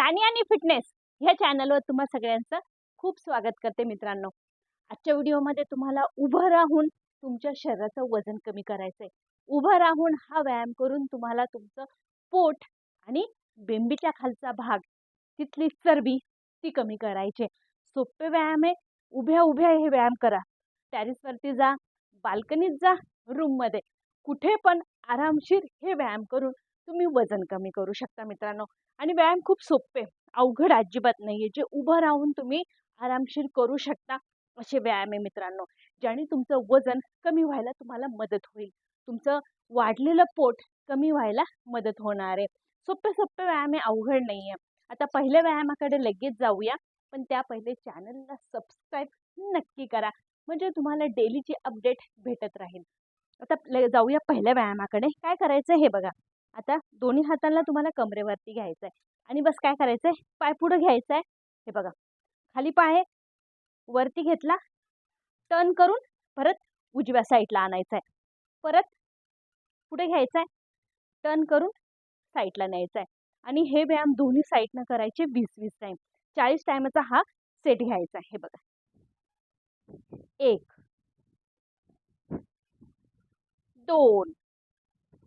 प्राणी आणि फिटनेस ह्या चॅनलवर तुम्हा सगळ्यांचं खूप स्वागत करते मित्रांनो. आजच्या व्हिडिओमध्ये तुम्हाला उभं राहून तुमच्या शरीराचं वजन कमी करायचं आहे उभं राहून हा व्यायाम करून तुम्हाला तुमचं पोट आणि बेंबीच्या खालचा भाग तिथली चरबी ती कमी करायची आहे. सोपे व्यायाम आहे उभ्या उभ्या हे व्यायाम करा. टॅरिसवरती जा बाल्कनीत जा रूममध्ये कुठे पण आरामशीर हे व्यायाम करून तुम्ही वजन कमी करू शकता मित्रांनो. आणि व्यायाम खूप सोपे. अवघड अजिबात नाही आहे जे उभं राहून तुम्ही आरामशीर करू शकता असे व्यायाम आहे मित्रांनो. ज्याने तुमचं वजन कमी व्हायला तुम्हाला मदत होईल. तुमचं वाढलेलं पोट कमी व्हायला मदत होणार आहे. सोपे सोपे व्यायाम आहे अवघड नाही आहे आता पहिल्या व्यायामाकडे लगेच जाऊया. पण त्या पहिले चॅनलला सबस्क्राईब नक्की करा. म्हणजे तुम्हाला डेलीची अपडेट भेटत राहील. आता जाऊया पहिल्या व्यायामाकडे. काय करायचं हे बघा. आता दोन्ही हाताला तुम्हाला कमरेवरती घ्यायचं आहे आणि बस काय करायचं आहे पाय पुढं घ्यायचा आहे हे बघा. खाली पाय वरती घेतला. टर्न करून परत उजव्या साईडला आणायचा आहे परत पुढे घ्यायचा आहे टर्न करून साईडला न्यायचा आहे आणि हे व्यायाम दोन्ही साईडनं करायचे वीस वीस टाईम चाळीस टायमाचा हा सेट घ्यायचा आहे हे बघा. एक. दोन.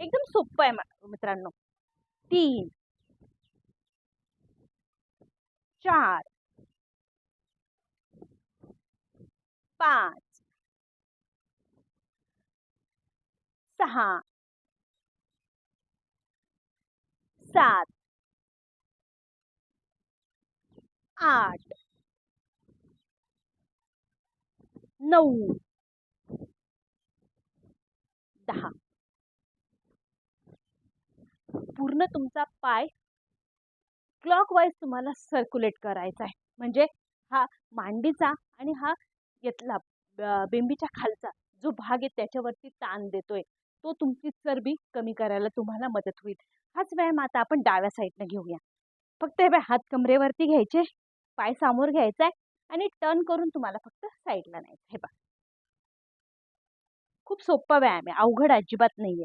एकदम सोपं आहे मित्रांनो. तीन. चार. पाच. सहा. सात. आठ. नऊ. दहा. पूर्ण तुमचा पाय क्लॉकवाईज तुम्हाला सर्क्युलेट करायचा आहे. म्हणजे हा मांडीचा आणि हा यातला बिंबीच्या बेंबीच्या खालचा जो भाग आहे त्याच्यावरती ताण देतोय तो तुमची चरबी कमी करायला तुम्हाला मदत होईल. हाच व्यायाम आता आपण डाव्या साईडनं घेऊया. फक्त हे हात कमरेवरती घ्यायचे पाय सामोर घ्यायचा आहे आणि टर्न करून तुम्हाला फक्त साईडला न्यायचं हे बघा. खूप सोपा व्यायाम आहे. अवघड अजिबात नाहीये.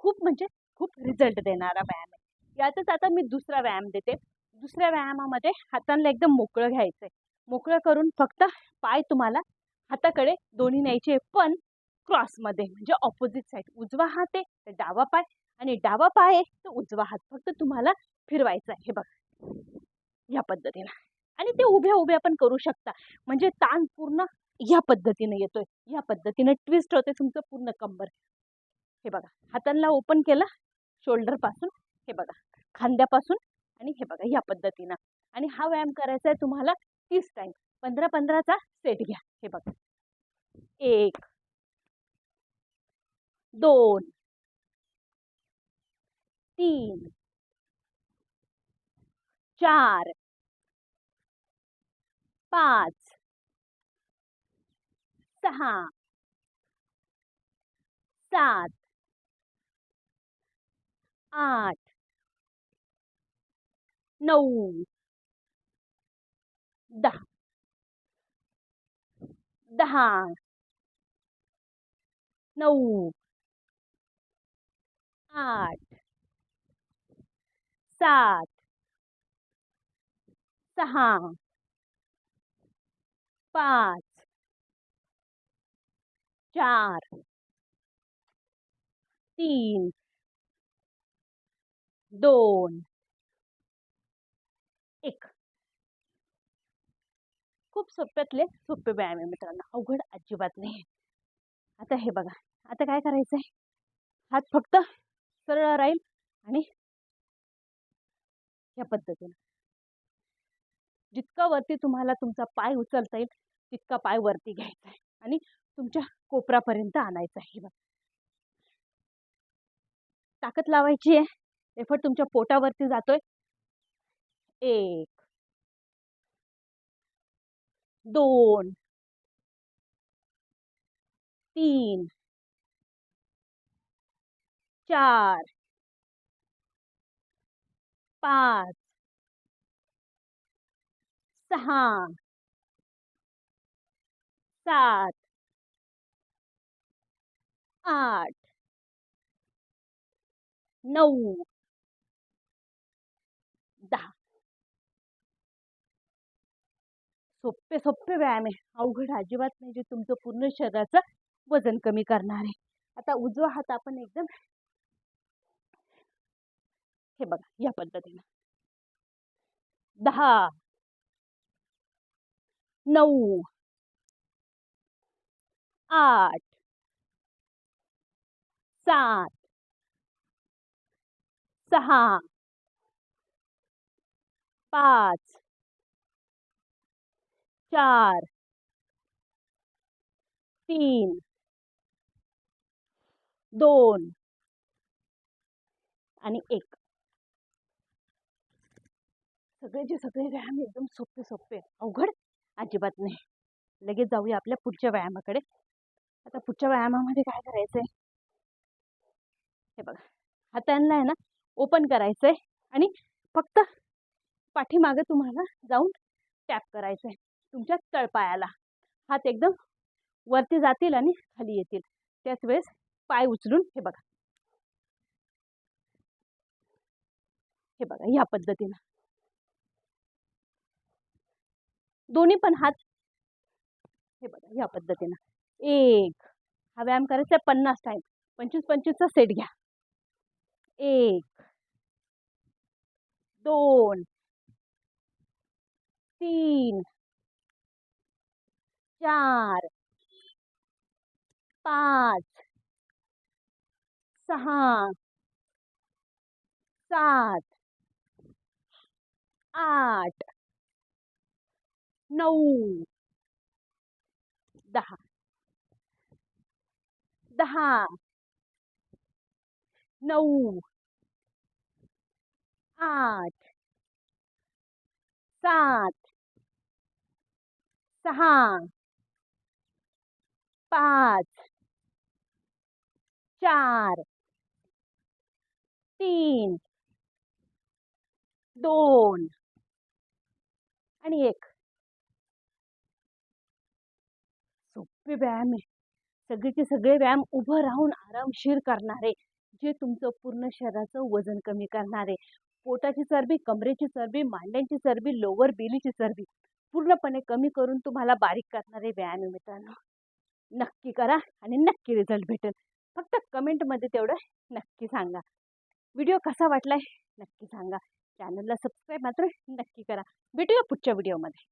खूप म्हणजे खूप रिझल्ट देणारा व्यायाम आहे. यातच आता मी दुसरा व्यायाम देते. दुसऱ्या व्यायामामध्ये हातांना एकदम मोकळं घ्यायचं आहे मोकळं करून फक्त पाय तुम्हाला हाताकडे दोन्ही न्यायचे पण क्रॉसमध्ये म्हणजे ऑपोजिट साईड उजवा हात आहे तर डावा पाय आणि डावा पाय आहे तर उजवा हात. फक्त तुम्हाला फिरवायचा आहे हे बघा. या पद्धतीनं. आणि ते उभ्या उभ्या पण करू शकता. म्हणजे ताण पूर्ण या पद्धतीनं येतोय. या पद्धतीनं ट्विस्ट होते तुमचं पूर्ण कंबर. हे बघा हातांना ओपन केलं शोल्डरपासून हे बघा खांद्यापासून आणि हे बघा या पद्धतीनं. आणि हा व्यायाम करायचा आहे तुम्हाला तीस टाइम पंधरा पंधराचा सेट घ्या हे बघा. एक दोन तीन चार पाच सहा सात आठ। नऊ दहा। आठ। सात। सहा। पाच। चार। तीन। दोन. एक. खूप सोप्यातले सोपे व्यायाम आहे मित्रांनो. अवघड अजिबात नाही. आता हे बघा. आता काय करायचं आहे हात फक्त सरळ राहील आणि या पद्धतीनं. जितका वरती तुम्हाला तुमचा पाय उचलता येईल तितका पाय वरती घ्यायचा आहे आणि तुमच्या कोपरापर्यंत आणायचा आहे. हे बघा. ताकद लावायची आहे. एफर्ट तुमच्या पोटावरती जातोय? एक. दोन. तीन. चार. पाच. सहा. सात. आठ. नऊ दहा सोपे सोपे व्यायाम आहे. अवघड अजिबात नाही जे तुमचं पूर्ण शरीराचं वजन कमी करणार आहे. आता उजवा हात आपण एकदम हे बघा या पद्धतीनं. दहा नऊ आठ सात सहा पाच चार. तीन. दोन. आणि एक. सगळेचे सगळे व्यायाम एकदम सोपे सोपे. अवघड? अजिबात नाही. लगेच जाऊया आपल्या पुढच्या व्यायामाकडे. आता पुढच्या व्यायामामध्ये काय करायचंय? हे बघा. हातांना आहे ना ओपन करायचंय आणि फक्त पाठीमागे तुम्हाला जाऊन टॅप करायचंय. तुमच्या तळपायाला. हात एकदम वरती जातील आणि खाली येतील. त्याच वेळेस पाय उचलून हे बघा. हे बघा ह्या पद्धतीनं. दोन्ही पण हात. हे बघा ह्या पद्धतीनं. एक. हा व्यायाम करायचा आहे पन्नास टाईम पंचवीस पंचवीसचा सेट घ्या. एक. दोन. तीन. चार पाच सहा सात आठ नऊ दहा दहा आठ सात सहा पाच चार तीन दोन आणि एक. सोपे व्यायाम आहे. सगळेचे सगळे व्यायाम उभं राहून आरामशीर करणारे जे तुमचं पूर्ण शरीराचं वजन कमी करणारे. पोटाची चरबी कमरेची चरबी मांड्यांची चरबी लोवर बेलीची चरबी पूर्णपणे कमी करून तुम्हाला बारीक करणारे व्यायाम मित्रांनो. नक्की करा आणि नक्की रिझल्ट भेटेल. फक्त कमेंटमध्ये तेवढं नक्की सांगा. व्हिडिओ कसा वाटला नक्की सांगा. चॅनलला सबस्क्राईब मात्र नक्की करा. भेटूया पुढच्या व्हिडिओमध्ये